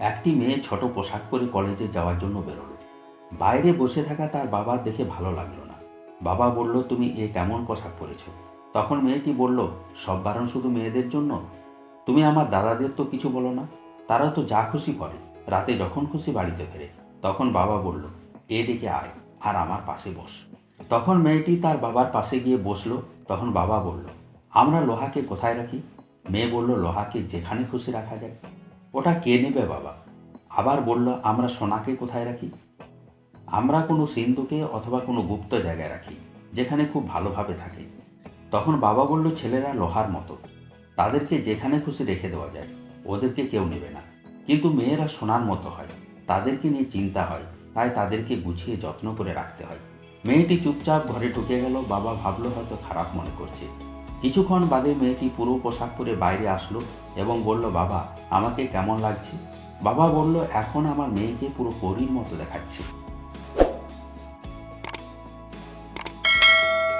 একটি মেয়ে ছোট পোশাক পরে কলেজে যাওয়ার জন্য বেরোলো। বাইরে বসে থাকা তার বাবা দেখে ভালো লাগল না। বাবা বলল, তুমি এ কেমন পোশাক পরেছো? তখন মেয়েটি বলল, সব বারণ শুধু মেয়েদের জন্য? তুমি আমার দাদাদের তো কিছু বলো না। তারাও তো যা খুশি করে, রাতে যখন খুশি বাড়িতে ফেরে। তখন বাবা বলল এদিকে আয় আর আমার পাশে বস। তখন মেয়েটি তার বাবার পাশে গিয়ে বসল। তখন বাবা বলল, আমরা লোহাকে কোথায় রাখি? মেয়ে বলল, লোহাকে যেখানে খুশি রাখা যায়। ওটা কে নেবে বাবা? আবার বলল, আমরা সোনাকে কোথায় রাখি? আমরা কোনো সিন্ধুকে অথবা কোনো গুপ্ত জায়গায় রাখি, যেখানে খুব ভালোভাবে থাকে। তখন বাবা বলল, ছেলেরা লোহার মতো। তাদেরকে যেখানে খুশি রেখে দেওয়া যায়, ওদেরকে কেউ নেবে না। কিন্তু মেয়েরা সোনার মতো হয়, তাদেরকে নিয়ে চিন্তা হয়, তাই তাদেরকে গুছিয়ে যত্ন করে রাখতে হয়। মেয়েটি চুপচাপ ঘরে ঢুকে গেল। বাবা ভাবলো, হয়তো খারাপ মনে করছে। কিছুক্ষণ বাদে মেয়েটি পুরো পোশাক পরে বাইরে আসলো এবং বলল, বাবা, আমাকে কেমন লাগছে? বাবা বলল, এখন আমার মেয়েকে পুরো পরীর মতো দেখাচ্ছে।